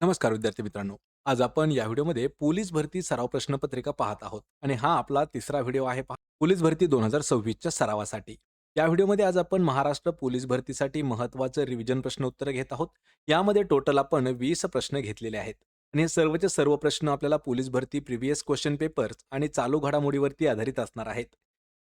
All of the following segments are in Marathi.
नमस्कार विद्यार्थी मित्रांनो. आज आपण या व्हिडिओमध्ये पोलीस भरती सराव प्रश्नपत्रिका पाहत आहोत. आणि हा आपला तिसरा व्हिडिओ आहे पहा. पोलीस भरती दोन हजार सव्वीसच्या सरावासाठी. या व्हिडिओमध्ये आज आपण महाराष्ट्र पोलीस भरतीसाठी महत्वाचं रिव्हिजन प्रश्न उत्तर घेत आहोत. यामध्ये टोटल आपण वीस प्रश्न घेतलेले आहेत. आणि हे सर्वचे सर्व प्रश्न आपल्याला पोलीस भरती प्रिव्हियस क्वेश्चन पेपर्स आणि चालू घडामोडीवरती आधारित असणार आहेत.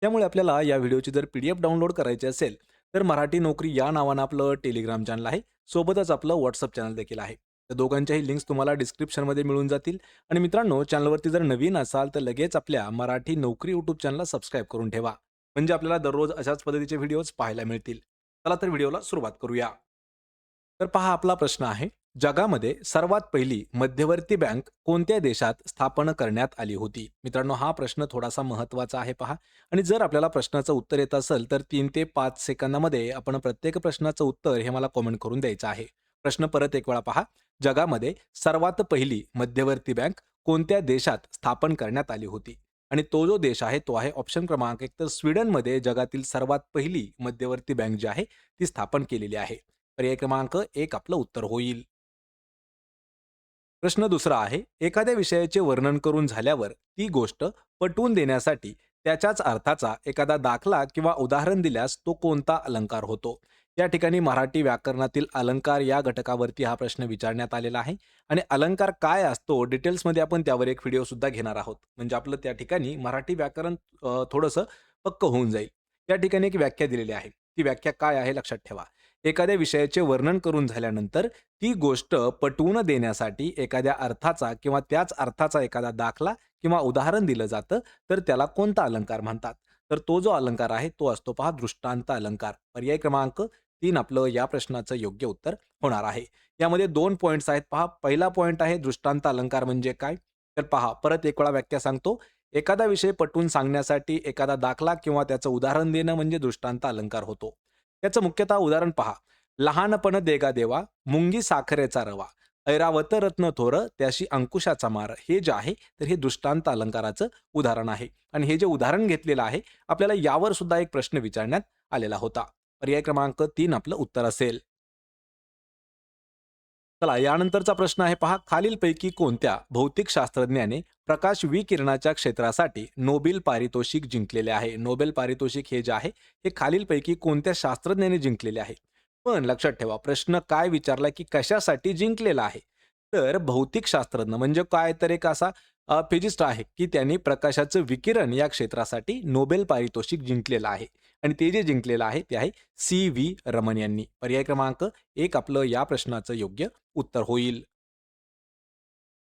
त्यामुळे आपल्याला या व्हिडिओची जर पीडीएफ डाउनलोड करायची असेल तर मराठी नोकरी या नावानं आपलं टेलिग्राम चॅनल आहे. सोबतच आपलं व्हॉट्सअप चॅनल देखील आहे. त्या दोघांच्याही लिंक्स तुम्हाला डिस्क्रिप्शनमध्ये मिळून जातील. आणि मित्रांनो चॅनलवरती जर नवीन असाल तर लगेच आपल्या मराठी नोकरी यूट्यूब चॅनलला सबस्क्राईब करून ठेवा. म्हणजे आपल्याला दररोज अशाच पद्धतीचे व्हिडिओज पाहायला मिळतील. चला तर व्हिडिओला सुरुवात करूया. तर पहा आपला प्रश्न आहे. जगामध्ये सर्वात पहिली मध्यवर्ती बँक कोणत्या देशात स्थापन करण्यात आली होती? मित्रांनो हा प्रश्न थोडासा महत्त्वाचा आहे पहा. आणि जर आपल्याला प्रश्नाचं उत्तर येत असेल तर तीन ते पाच सेकंदामध्ये आपण प्रत्येक प्रश्नाचं उत्तर हे मला कॉमेंट करून द्यायचं आहे. प्रश्न परत एक वेळा पहा. जगामध्ये सर्वात पहिली मध्यवर्ती बँक कोणत्या देशात स्थापन करण्यात आली होती? आणि तो जो देश आहे तो आहे ऑप्शन क्रमांक एक. तर स्वीडनमध्ये जगातील सर्वात पहिली मध्यवर्ती बँक जी आहे ती स्थापन केलेली आहे. पर्याय क्रमांक एक आपलं उत्तर होईल. प्रश्न दुसरा आहे. एखाद्या विषयाचे वर्णन करून झाल्यावर ती गोष्ट पटवून देण्यासाठी त्याच्याच अर्थाचा एखादा दाखला किंवा उदाहरण दिल्यास तो कोणता अलंकार होतो? या ठिकाणी मराठी व्याकरणातील अलंकार या घटकावरती हा प्रश्न विचारण्यात आलेला आहे. आणि अलंकार काय असतो डिटेल्समध्ये आपण त्यावर एक व्हिडिओ सुद्धा घेणार आहोत. म्हणजे आपलं त्या ठिकाणी मराठी व्याकरण थोडंसं पक्क होऊन जाईल. या ठिकाणी एक व्याख्या दिलेली आहे. ती व्याख्या काय आहे लक्षात ठेवा. एखाद्या विषयाचे वर्णन करून झाल्यानंतर ती गोष्ट पटवून देण्यासाठी एखाद्या अर्थाचा किंवा त्याच अर्थाचा एखादा दाखला किंवा उदाहरण दिलं जातं तर त्याला कोणता अलंकार म्हणतात? तर तो जो अलंकार आहे तो असतो पहा दृष्टांत अलंकार. पर्याय क्रमांक तीन आपलं या प्रश्नाचं योग्य उत्तर होणार आहे. यामध्ये दोन पॉईंट्स आहेत. पहा पहिला पॉईंट आहे दृष्टांत अलंकार म्हणजे काय? तर पहा परत एक वेळा व्याख्या सांगतो. एखादा विषय पटवून सांगण्यासाठी एखादा दाखला किंवा त्याचं उदाहरण देणं म्हणजे दृष्टांत अलंकार होतो. त्याचं मुख्यतः उदाहरण पहा. लहानपण देगा देवा मुंगी साखरेचा रवा ऐरावत रत्न थोर त्याशी अंकुशाचा मार. हे जे आहे तर हे दृष्टांत अलंकाराचं उदाहरण आहे. आणि हे जे उदाहरण घेतलेलं आहे आपल्याला यावर सुद्धा एक प्रश्न विचारण्यात आलेला होता. पर्याय क्रमांक तीन आपलं उत्तर असेल. चला यानंतरचा प्रश्न आहे पहा खालीलपैकी कोणत्या भौतिक शास्त्रज्ञाने प्रकाश विकिरणाच्या क्षेत्रासाठी नोबेल पारितोषिक जिंकलेले आहे? नोबेल पारितोषिक हे जे आहे हे खालीलपैकी कोणत्या शास्त्रज्ञाने जिंकलेले आहे? पण लक्षात ठेवा प्रश्न काय विचारला की कशासाठी जिंकलेला आहे? तर भौतिक शास्त्रज्ञ म्हणजे काय? तर एक असा फिजिस्ट आहे की त्यांनी प्रकाशाचं विकिरण या क्षेत्रासाठी नोबेल पारितोषिक जिंकलेलं आहे. आणि ते जे जिंकलेलं आहे ते आहे सी व्ही रमन यांनी. पर्याय क्रमांक एक आपलं या प्रश्नाचं योग्य उत्तर होईल.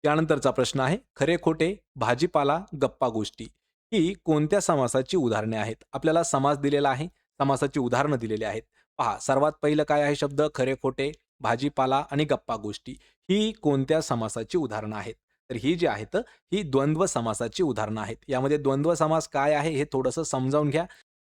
त्यानंतरचा प्रश्न आहे खरे खोटे भाजीपाला गप्पा गोष्टी. ही कोणत्या समासाची उदाहरणे आहेत? आपल्याला समास दिलेला आहे समासाची उदाहरणं दिलेली आहेत. पहा सर्वात पहिलं काय आहे शब्द? खरे खोटे भाजीपाला आणि गप्पा गोष्टी. ही कोणत्या समासाची उदाहरणं आहेत? तर ही जी आहेत ही द्वंद्व समासाची उदाहरणं आहेत. यामध्ये द्वंद्व समास काय आहे हे थोडंसं समजावून घ्या.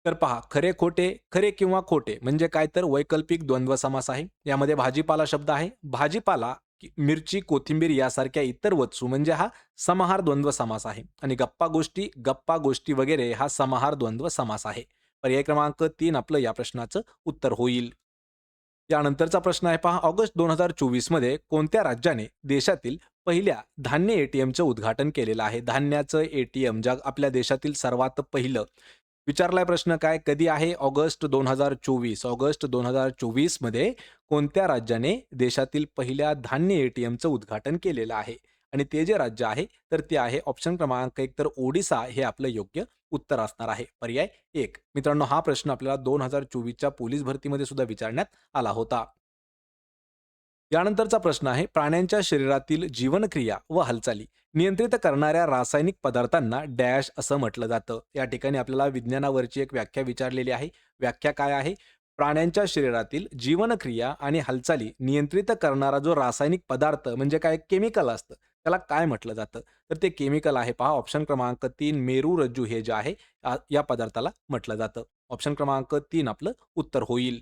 तर पहा खरे खोटे खरे किंवा खोटे म्हणजे काय तर वैकल्पिक द्वंद्व समास आहे. यामध्ये भाजीपाला शब्द आहे. भाजीपाला मिरची कोथिंबीर यासारख्या इतर वस्तू म्हणजे हा समाहार द्वंद्व समास आहे. आणि गप्पा गोष्टी गप्पा गोष्टी वगैरे हा समाहार द्वंद्व समास आहे. पर्याय क्रमांक तीन आपलं या प्रश्नाचं उत्तर होईल. यानंतरचा प्रश्न आहे पहा ऑगस्ट दोन हजार चोवीसमध्ये कोणत्या राज्याने देशातील पहिल्या धान्य एटीएमचं उद्घाटन केलेलं आहे. धान्याचं एटीएम ज्या आपल्या देशातील सर्वात पहिलं. विचारलाय प्रश्न काय? कधी आहे? ऑगस्ट दोन हजार चोवीस. ऑगस्ट दोन हजार चोवीसमध्ये कोणत्या राज्याने देशातील पहिल्या धान्य एटीएमचं उद्घाटन केलेलं आहे? आणि ते जे राज्य आहे तर ते आहे ऑप्शन क्रमांक एक तर ओडिसा हे आपलं योग्य उत्तर असणार आहे. पर्याय एक. मित्रांनो हा प्रश्न आपल्याला दोन हजार चोवीसच्या पोलीस भरतीमध्ये सुद्धा विचारण्यात आला होता. यानंतरचा प्रश्न आहे प्राण्यांच्या शरीरातील जीवनक्रिया व हालचाली नियंत्रित करणाऱ्या रासायनिक पदार्थांना डॅश असं म्हटलं जातं. या ठिकाणी आपल्याला विज्ञानावरची एक व्याख्या विचारलेली आहे. व्याख्या काय आहे? प्राण्यांच्या शरीरातील जीवनक्रिया आणि हालचाली नियंत्रित करणारा जो रासायनिक पदार्थ म्हणजे काय? केमिकल असतं. त्याला काय म्हटलं जातं? तर ते केमिकल आहे पहा. ऑप्शन क्रमांक तीन मेरू रज्जू हे जे आहे या पदार्थाला म्हटलं जातं. ऑप्शन क्रमांक तीन आपलं उत्तर होईल.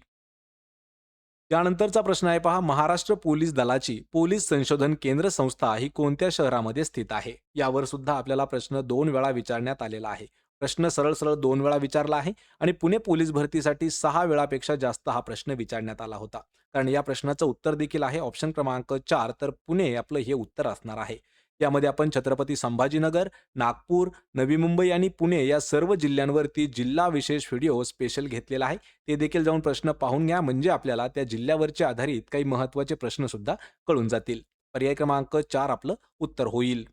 त्यानंतरचा प्रश्न आहे पहा महाराष्ट्र पोलीस दलाची पोलीस संशोधन केंद्र संस्था ही कोणत्या शहरामध्ये स्थित आहे? यावर सुद्धा आपल्याला प्रश्न दोन वेळा विचारण्यात आलेला आहे. प्रश्न सरळ सरळ दोन वेळा विचारला आहे आणि पुणे पोलीस भरतीसाठी सहा वेळापेक्षा जास्त हा प्रश्न विचारण्यात आला होता. कारण या प्रश्नाचं उत्तर देखील आहे ऑप्शन क्रमांक चार तर पुणे आपलं हे उत्तर असणार आहे. यामध्ये आपण छत्रपती संभाजीनगर नागपूर नवी मुंबई आणि पुणे या सर्व जिल्ह्यांवरती जिल्हा विशेष व्हिडिओ स्पेशल घेतलेला आहे. ते देखील जाऊन प्रश्न पाहून घ्या. म्हणजे आपल्याला त्या जिल्ह्यावरच्या आधारित काही महत्त्वाचे प्रश्न सुद्धा कळून जातील. पर्याय क्रमांक चार आपलं उत्तर होईल.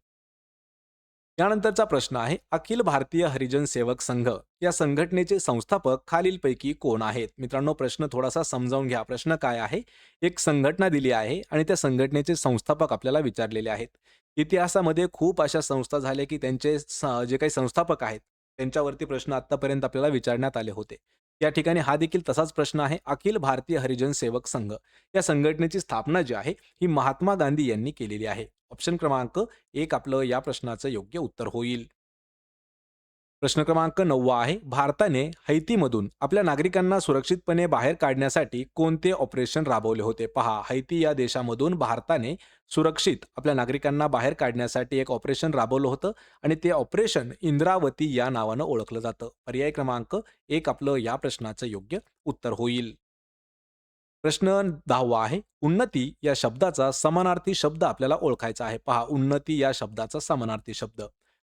यानंतरचा प्रश्न आहे अखिल भारतीय हरिजन सेवक संघ या संघटनेचे संस्थापक खालीलपैकी कोण आहेत? मित्रांनो प्रश्न थोडासा समजावून घ्या. प्रश्न काय आहे? एक संघटना दिली आहे आणि त्या संघटनेचे संस्थापक आपल्याला विचारलेले आहेत. इतिहासामध्ये खूप अशा संस्था झाल्या की त्यांचे जे काही संस्थापक आहेत त्यांच्यावरती प्रश्न आतापर्यंत आपल्याला विचारण्यात आले होते. या ठिकाणी हा देखील तसाच प्रश्न आहे. अखिल भारतीय हरिजन सेवक संघ या संघटनेची स्थापना जी आहे ही महात्मा गांधी यांनी केलेली आहे. ऑप्शन क्रमांक एक आपलं या प्रश्नाचं योग्य उत्तर होईल. प्रश्न क्रमांक नववा आहे भारताने हैतीमधून आपल्या नागरिकांना सुरक्षितपणे बाहेर काढण्यासाठी कोणते ऑपरेशन राबवले होते? पहा हैती या देशामधून भारताने सुरक्षित आपल्या नागरिकांना बाहेर काढण्यासाठी एक ऑपरेशन राबवलं होतं आणि ते ऑपरेशन इंद्रावती या नावानं ओळखलं जातं. पर्याय क्रमांक एक आपलं या प्रश्नाचं योग्य उत्तर होईल. प्रश्न दहावा आहे उन्नती या शब्दाचा समानार्थी शब्द आपल्याला ओळखायचा आहे. पहा उन्नती या शब्दाचा समानार्थी शब्द.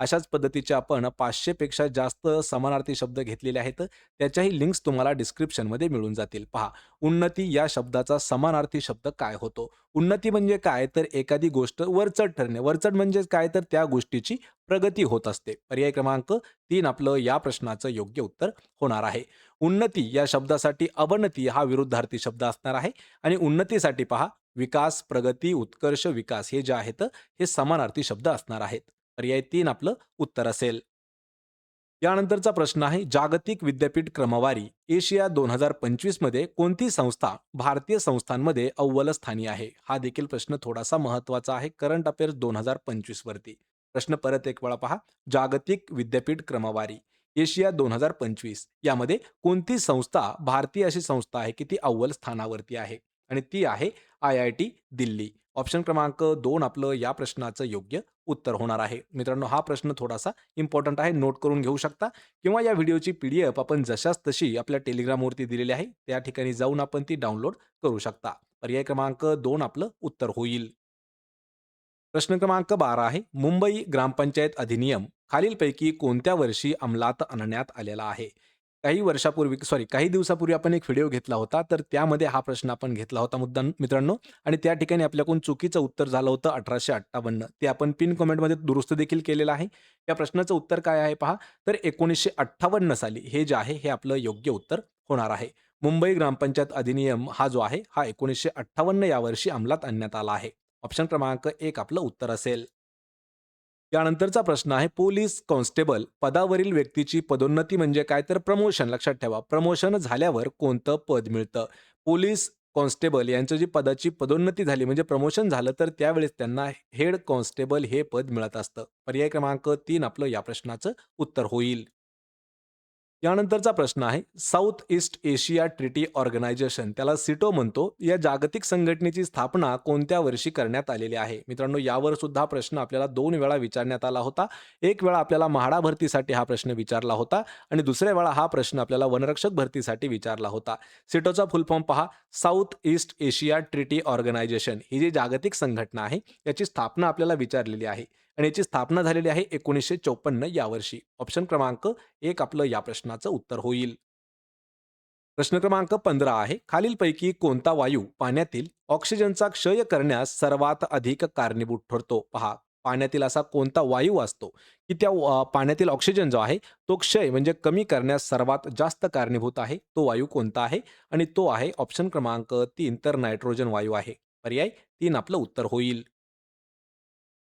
अशाच पद्धतीचे आपण पाचशेपेक्षा जास्त समानार्थी शब्द घेतलेले आहेत. त्याच्याही लिंक्स तुम्हाला डिस्क्रिप्शनमध्ये मिळून जातील. पहा उन्नती या शब्दाचा समानार्थी शब्द काय होतो? उन्नती म्हणजे काय? तर एखादी गोष्ट वरचढ ठरणे. वरचढ म्हणजे काय? तर त्या गोष्टीची प्रगती होत असते. पर्याय क्रमांक तीन आपलं या प्रश्नाचं योग्य उत्तर होणार आहे. उन्नती या शब्दासाठी अवनती हा विरुद्धार्थी शब्द असणार आहे. आणि उन्नतीसाठी पहा विकास प्रगती उत्कर्ष विकास हे जे आहेत हे समानार्थी शब्द असणार आहेत. पर्याय तीन आपलं उत्तर असेल. यानंतरचा प्रश्न आहे जागतिक विद्यापीठ क्रमवारी एशिया दोन हजार पंचवीसमध्ये कोणती संस्था भारतीय संस्थांमध्ये अव्वल स्थानी आहे? हा देखील प्रश्न थोडासा महत्त्वाचा आहे करंट अफेअर्स दोन हजार पंचवीस वरती. प्रश्न परत एक वेळा पहा जागतिक विद्यापीठ क्रमवारी एशिया दोन हजार पंचवीस यामध्ये कोणती संस्था भारतीय अशी संस्था आहे की ती अव्वल स्थानावरती आहे? आणि ती आहे I I T Delhi. Option क्रमांक दोन आपलं या प्रश्नाचं योग्य उत्तर होणार आहे. मित्रांनो हा प्रश्न थोडासा इम्पॉर्टंट आहे. नोट करून घेऊ शकता. किंवा या व्हिडिओची पी डी एफ आपण जशाच तशी आपल्या टेलिग्रामवरती दिलेली आहे त्या ठिकाणी जाऊन आपण ती डाउनलोड करू शकता. पर्याय क्रमांक दोन आपलं उत्तर होईल. प्रश्न क्रमांक बारा आहे. मुंबई ग्रामपंचायत अधिनियम खालीलपैकी कोणत्या वर्षी अंमलात आणण्यात आलेला आहे? काही वर्षापूर्वी सॉरी काही दिवसापूर्वी आपण एक व्हिडिओ घेतला होता तर त्यामध्ये हा प्रश्न आपण घेतला होता मुद्दा मित्रांनो. आणि त्या ठिकाणी आपल्याकडून चुकीचं उत्तर झालं होतं अठराशे अठ्ठावन्न. ते आपण पिन कमेंटमध्ये दुरुस्त देखील केलेलं आहे. या प्रश्नाचं उत्तर काय आहे पहा. तर एकोणीसशे अठ्ठावन्न साली हे जे आहे हे आपलं योग्य उत्तर होणार आहे. मुंबई ग्रामपंचायत अधिनियम हा जो आहे हा एकोणीसशे अठ्ठावन्न या वर्षी अंमलात आणण्यात आला आहे. ऑप्शन क्रमांक एक आपलं उत्तर असेल. यानंतरचा प्रश्न आहे पोलीस कॉन्स्टेबल पदावरील व्यक्तीची पदोन्नती म्हणजे काय? तर प्रमोशन लक्षात ठेवा. प्रमोशन झाल्यावर कोणतं पद मिळतं? पोलीस कॉन्स्टेबल यांचं जी पदाची पदोन्नती झाली म्हणजे प्रमोशन झालं तर त्यावेळेस त्यांना हेड कॉन्स्टेबल हे पद मिळत असतं. पर्याय क्रमांक तीन आपलं या प्रश्नाचं उत्तर होईल. यानंतरचा प्रश्न आहे South East Asia treaty organization त्याला सिटो म्हणतो. या जागतिक संघटनेची स्थापना कोणत्या वर्षी करण्यात आलेली आहे? मित्रांनो यावर सुद्धा प्रश्न आपल्याला दोन वेळा विचारण्यात आला होता. एक वेळा आपल्याला म्हाडा भरतीसाठी हा प्रश्न विचारला होता आणि दुसऱ्या वेळा हा प्रश्न आपल्याला वनरक्षक भरतीसाठी विचारला होता. सिटोचा फुलफॉर्म पहा. South East Asia treaty organization ही जी जागतिक संघटना आहे याची स्थापना आपल्याला विचारलेली आहे. आणि याची स्थापना झालेली आहे एकोणीसशे चौपन्न या वर्षी ऑप्शन क्रमांक एक आपलं या प्रश्नाचं उत्तर होईल. प्रश्न क्रमांक पंधरा आहे. खालीलपैकी कोणता वायू पाण्यातील ऑक्सिजनचा क्षय करण्यास सर्वात अधिक कारणीभूत ठरतो? पहा पाण्यातील असा कोणता वायू असतो की त्या पाण्यातील ऑक्सिजन जो आहे तो क्षय म्हणजे कमी करण्यास सर्वात जास्त कारणीभूत आहे? तो वायू कोणता आहे? आणि तो आहे ऑप्शन क्रमांक तीन तर नायट्रोजन वायू आहे. पर्याय तीन आपलं उत्तर होईल.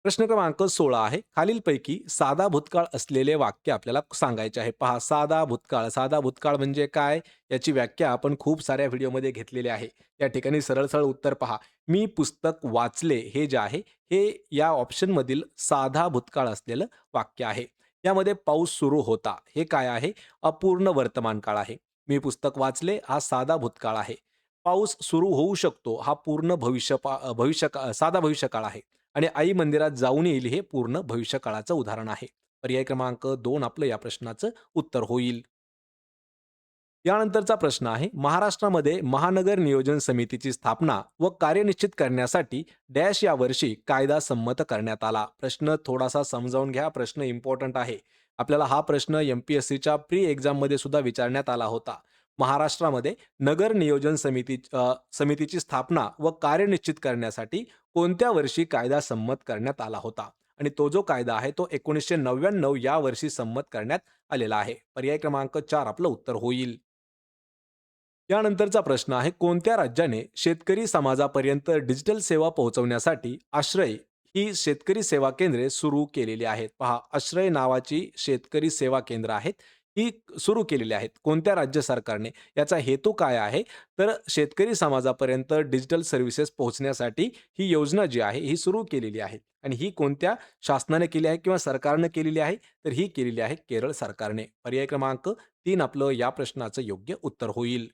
प्रश्न क्रमांक सोळा आहे. खालीलपैकी साधा भूतकाळ असलेले वाक्य आपल्याला सांगायचे आहे. पहा साधा भूतकाळ. साधा भूतकाळ म्हणजे काय? याची व्याख्या आपण खूप साऱ्या व्हिडिओमध्ये घेतलेली आहे. या ठिकाणी सरळ सरळ उत्तर पहा. मी पुस्तक वाचले हे जे आहे हे या ऑप्शनमधील साधा भूतकाळ असलेलं वाक्य आहे. यामध्ये पाऊस सुरू होता. हे काय आहे? अपूर्ण वर्तमान काळ आहे. मी पुस्तक वाचले हा साधा भूतकाळ आहे. पाऊस सुरू होऊ शकतो. हा पूर्ण भविष्य भविष्य साधा भविष्यकाळ आहे. आणि आई मंदिरात जाऊन येईल हे पूर्ण भविष्यकाळाचं उदाहरण आहे. पर्याय क्रमांक दोन आपलं या प्रश्नाचं उत्तर होईल. यानंतरचा प्रश्न आहे महाराष्ट्रामध्ये महानगर नियोजन समितीची स्थापना व कार्यनिश्चित करण्यासाठी डॅश या वर्षी कायदा संमत करण्यात आला. प्रश्न थोडासा समजावून घ्या प्रश्न इम्पॉर्टंट आहे. आपल्याला हा प्रश्न एम पी एस सीच्या प्री एक्झाममध्ये सुद्धा विचारण्यात आला होता. महाराष्ट्रामध्ये नगर नियोजन समिती समितीची स्थापना व कार्यनिश्चित करण्यासाठी कोणत्या वर्षी कायदा संमत करण्यात आला होता? आणि तो जो कायदा आहे तो एकोणीसशे नव्याण्णव या वर्षी संमत करण्यात आलेला आहे. पर्याय क्रमांक चार आपलं उत्तर होईल. यानंतरचा प्रश्न आहे कोणत्या राज्याने शेतकरी समाजापर्यंत डिजिटल सेवा पोहोचवण्यासाठी आश्रय ही शेतकरी सेवा केंद्रे सुरू केलेली आहेत? पहा आश्रय नावाची शेतकरी सेवा केंद्र आहेत. ही सुरू केलेली आहेत. कोणत्या राज्य सरकारने? याचा हेतू काय आहे? तर शेतकरी समाजापर्यंत डिजिटल सर्व्हिसेस पोहोचण्यासाठी ही योजना जी आहे ही सुरू केलेली आहे. आणि ही कोणत्या शासनाने केली आहे किंवा सरकारने केलेली आहे? तर ही केलेली आहे केरळ सरकारने. पर्याय क्रमांक तीन आपलं या प्रश्नाचं योग्य उत्तर होईल.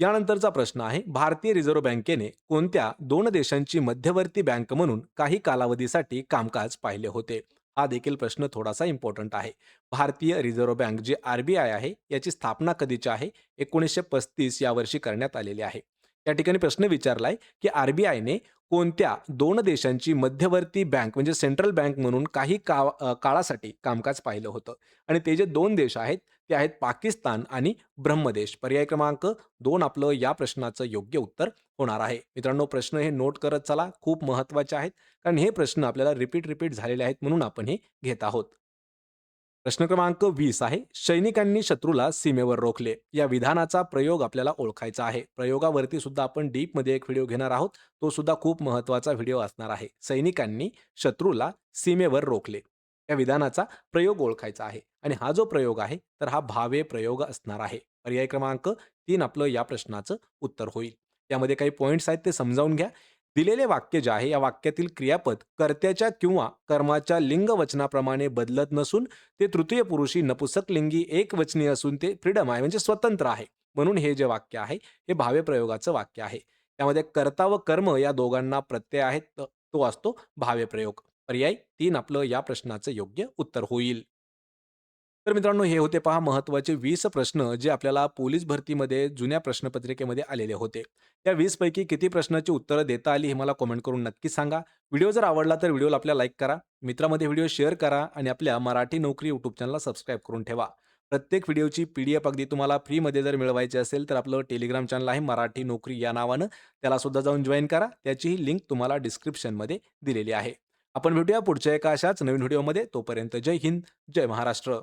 यानंतरचा प्रश्न आहे भारतीय रिझर्व्ह बँकेने कोणत्या दोन देशांची मध्यवर्ती बँक म्हणून काही कालावधीसाठी कामकाज पाहिले होते? हा देखील प्रश्न थोडासा इम्पॉर्टंट आहे. भारतीय रिझर्व्ह बँक जी आर बी आय आहे याची स्थापना कधीची आहे? एकोणीसशे पस्तीस या वर्षी करण्यात आलेली आहे. त्या ठिकाणी प्रश्न विचारलाय की आर बी आयने कोणत्या दोन देशांची मध्यवर्ती बँक म्हणजे सेंट्रल बँक म्हणून काही का काळासाठी कामकाज पाहिलं होतं? आणि ते जे दोन देश आहेत ते आहेत पाकिस्तान आणि ब्रह्मदेश. पर्याय क्रमांक दोन आपलं या प्रश्नाचं योग्य उत्तर होणार आहे. मित्रांनो प्रश्न हे नोट करत चला. खूप महत्त्वाचे आहेत. कारण हे प्रश्न आपल्याला रिपीट रिपीट झालेले आहेत म्हणून आपण हे घेत आहोत. प्रश्न क्रमांक वीस आहे सैनिकांनी शत्रूला सीमेवर रोखले. या विधानाचा प्रयोग आपल्याला ओळखायचा आहे. प्रयोगावरती सुद्धा आपण डीपमध्ये एक व्हिडिओ घेणार आहोत. तो सुद्धा खूप महत्त्वाचा व्हिडिओ असणार आहे. सैनिकांनी शत्रूला सीमेवर रोखले. या विधानाचा प्रयोग ओळखायचा आहे. आणि हा जो प्रयोग आहे तर हा भावे प्रयोग असणार आहे. पर्याय क्रमांक तीन आपलं या प्रश्नाचं उत्तर होईल. यामध्ये काही पॉईंट्स आहेत ते समजावून घ्या. दिलेले वाक्य जे आहे या वाक्यातील क्रियापद कर्त्याच्या किंवा कर्माच्या लिंग वचनाप्रमाणे बदलत नसून ते तृतीय पुरुषी नपुसक लिंगी एक वचनी असून ते फ्रीडम आहे म्हणजे स्वतंत्र आहे. म्हणून हे जे वाक्य आहे हे भावे प्रयोगाचं वाक्य आहे. त्यामध्ये कर्ता व कर्म या दोघांना प्रत्यय आहे तो असतो भावे प्रयोग. पर्याय तीन आपलं या प्रश्नाचं योग्य उत्तर होईल. तर मित्रांनो हे होते पहा महत्त्वाचे वीस प्रश्न जे आपल्याला पोलीस भरतीमध्ये जुन्या प्रश्नपत्रिकेमध्ये आलेले होते. या वीस पैकी किती प्रश्नाची उत्तरं देता आली हे मला कॉमेंट करून नक्की सांगा. व्हिडिओ जर आवडला तर व्हिडिओला आपल्या लाईक करा मित्रामध्ये व्हिडिओ शेअर करा आणि आपल्या मराठी नोकरी यूट्यूब चॅनलला सबस्क्राईब करून ठेवा. प्रत्येक व्हिडिओची पी डी एफ अगदी तुम्हाला फ्रीमध्ये जर मिळवायची असेल तर आपलं टेलिग्राम चॅनल आहे मराठी नोकरी या नावानं. त्याला सुद्धा जाऊन जॉईन करा. त्याचीही लिंक तुम्हाला डिस्क्रिप्शनमध्ये दिलेली आहे. आपण भेटूया पुढच्या एका अशाच नवीन व्हिडिओमध्ये. तोपर्यंत जय हिंद जय महाराष्ट्र.